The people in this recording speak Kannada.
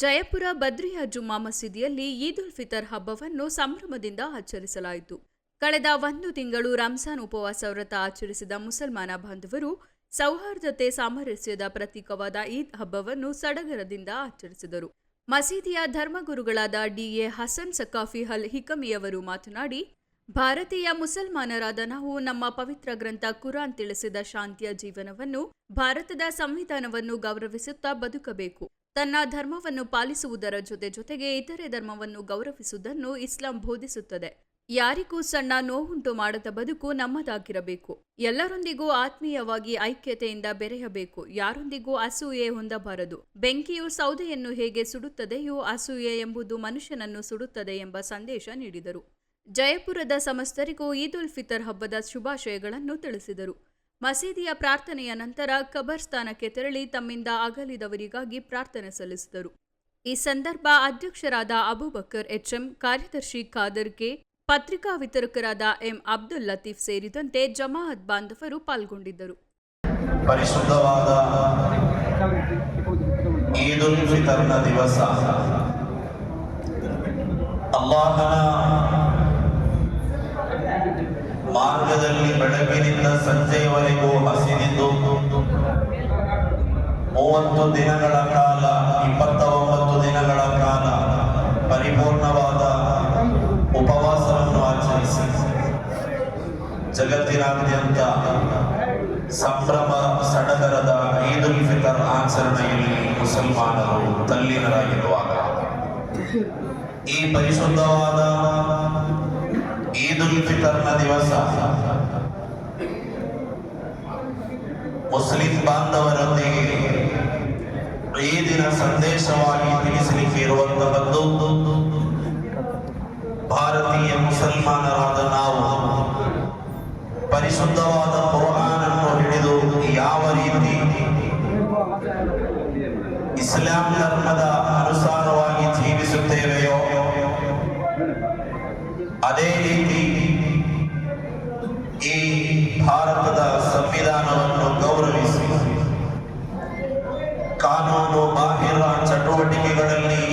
ಜಯಪುರ ಬದ್ರಿಯಾ ಜುಮ್ಮಾ ಮಸೀದಿಯಲ್ಲಿ ಈದ್ ಉಲ್ ಫಿತರ್ ಹಬ್ಬವನ್ನು ಸಂಭ್ರಮದಿಂದ ಆಚರಿಸಲಾಯಿತು. ಕಳೆದ ಒಂದು ತಿಂಗಳು ರಂಜಾನ್ ಉಪವಾಸ ವ್ರತ ಆಚರಿಸಿದ ಮುಸಲ್ಮಾನ ಬಾಂಧವರು ಸೌಹಾರ್ದತೆ ಸಾಮರಸ್ಯದ ಪ್ರತೀಕವಾದ ಈದ್ ಹಬ್ಬವನ್ನು ಸಡಗರದಿಂದ ಆಚರಿಸಿದರು. ಮಸೀದಿಯ ಧರ್ಮಗುರುಗಳಾದ ಡಿಎ ಹಸನ್ ಸಕಾಫಿ ಹಲ್ ಹಿಕಮಿಯವರು ಮಾತನಾಡಿ, ಭಾರತೀಯ ಮುಸಲ್ಮಾನರಾದ ನಾವು ನಮ್ಮ ಪವಿತ್ರ ಗ್ರಂಥ ಕುರಾನ್ ತಿಳಿಸಿದ ಶಾಂತಿಯ ಜೀವನವನ್ನು, ಭಾರತದ ಸಂವಿಧಾನವನ್ನು ಗೌರವಿಸುತ್ತಾ ಬದುಕಬೇಕು. ತನ್ನ ಧರ್ಮವನ್ನು ಪಾಲಿಸುವುದರ ಜೊತೆ ಜೊತೆಗೆ ಇತರೆ ಧರ್ಮವನ್ನು ಗೌರವಿಸುವುದನ್ನು ಇಸ್ಲಾಂ ಬೋಧಿಸುತ್ತದೆ. ಯಾರಿಗೂ ಸಣ್ಣ ನೋವುಂಟು ಮಾಡದ ಬದುಕು ನಮ್ಮದಾಗಿರಬೇಕು. ಎಲ್ಲರೊಂದಿಗೂ ಆತ್ಮೀಯವಾಗಿ ಐಕ್ಯತೆಯಿಂದ ಬೆರೆಯಬೇಕು. ಯಾರೊಂದಿಗೂ ಅಸೂಯೆ ಹೊಂದಬಾರದು. ಬೆಂಕಿಯು ಸೌದೆಯನ್ನು ಹೇಗೆ ಸುಡುತ್ತದೆಯೋ ಅಸೂಯೆ ಎಂಬುದು ಮನುಷ್ಯನನ್ನು ಸುಡುತ್ತದೆ ಎಂಬ ಸಂದೇಶ ನೀಡಿದರು. ಜಯಪುರದ ಸಮಸ್ತರಿಗೂ ಈದ್ ಉಲ್ ಫಿತರ್ ಹಬ್ಬದ ಶುಭಾಶಯಗಳನ್ನು ತಿಳಿಸಿದರು. ಮಸೀದಿಯ ಪ್ರಾರ್ಥನೆಯ ನಂತರ ಕಬರ್ಸ್ಥಾನಕ್ಕೆ ತೆರಳಿ ತಮ್ಮಿಂದ ಅಗಲಿದವರಿಗಾಗಿ ಪ್ರಾರ್ಥನೆ ಸಲ್ಲಿಸಿದರು. ಈ ಸಂದರ್ಭ ಅಧ್ಯಕ್ಷರಾದ ಅಬೂಬಕರ್ ಎಚ್ಎಂ, ಕಾರ್ಯದರ್ಶಿ ಖಾದರ್ ಕೆ, ಪತ್ರಿಕಾ ವಿತರಕರಾದ ಎಂ ಅಬ್ದುಲ್ ಲತೀಫ್ ಸೇರಿದಂತೆ ಜಮಾಅತ್ ಬಾಂಧವರು ಪಾಲ್ಗೊಂಡಿದ್ದರು. ಪರಿಶುದ್ಧವಾದ ಈದ್ ಉಲ್ ದಿವಸ. ಅಲ್ಲಾಹನ ಮಾರ್ಗದಲ್ಲಿ ಬೆಳಗಿನಿಂದ ಸಂಜೆಯವರೆಗೂ ಹಸಿದಿದ್ದು ಮೂವತ್ತು ದಿನಗಳ ಕಾಲ ಇಪ್ಪತ್ತ ಒಂಬತ್ತು ದಿನಗಳ ಕಾಲ ಪರಿಪೂರ್ಣವಾದ ಉಪವಾಸವನ್ನು ಆಚರಿಸಿ. ಜಗತ್ತಿನಾದ್ಯಂತ ಸಂಭ್ರಮ ಸಡಗರದ ಈದ್ ಉಲ್ ಫಿತರ್ ಆಚರಣೆಯಲ್ಲಿ ಮುಸಲ್ಮಾನರು ತಲ್ಲೀನರಾಗಿರುವಾಗ ಈ ಪರಿಶುದ್ಧವಾದ ಈದ್ ಉಲ್ ಫಿತರ್ನ ದಿವಸ ಮುಸ್ಲಿಂ ಬಾಂಧವರೊಂದಿಗೆ ಈದಿನ ಸಂದೇಶವಾಗಿ ತಿಳಿಸಲಿಕ್ಕೆ ಇರುವಂತಹದ್ದು ಭಾರತೀಯ ಮುಸಲ್ಮಾನರಾದ ನಾವು ಪರಿಶುದ್ಧವಾದ ಕುರ್ಆನನ್ನು ಹಿಡಿದು ಯಾವ ರೀತಿ ಇಸ್ಲಾಂ ಧರ್ಮದ ಅನುಸಾರವಾಗಿ ಜೀವಿಸುತ್ತೇವೆಯೋ ಅದೇ ರೀತಿ ಈ ಭಾರತದ ಸಂವಿಧಾನವನ್ನು ಗೌರವಿಸಿ ಕಾನೂನು ಬಾಹಿರ ಚಟುವಟಿಕೆಗಳಲ್ಲಿ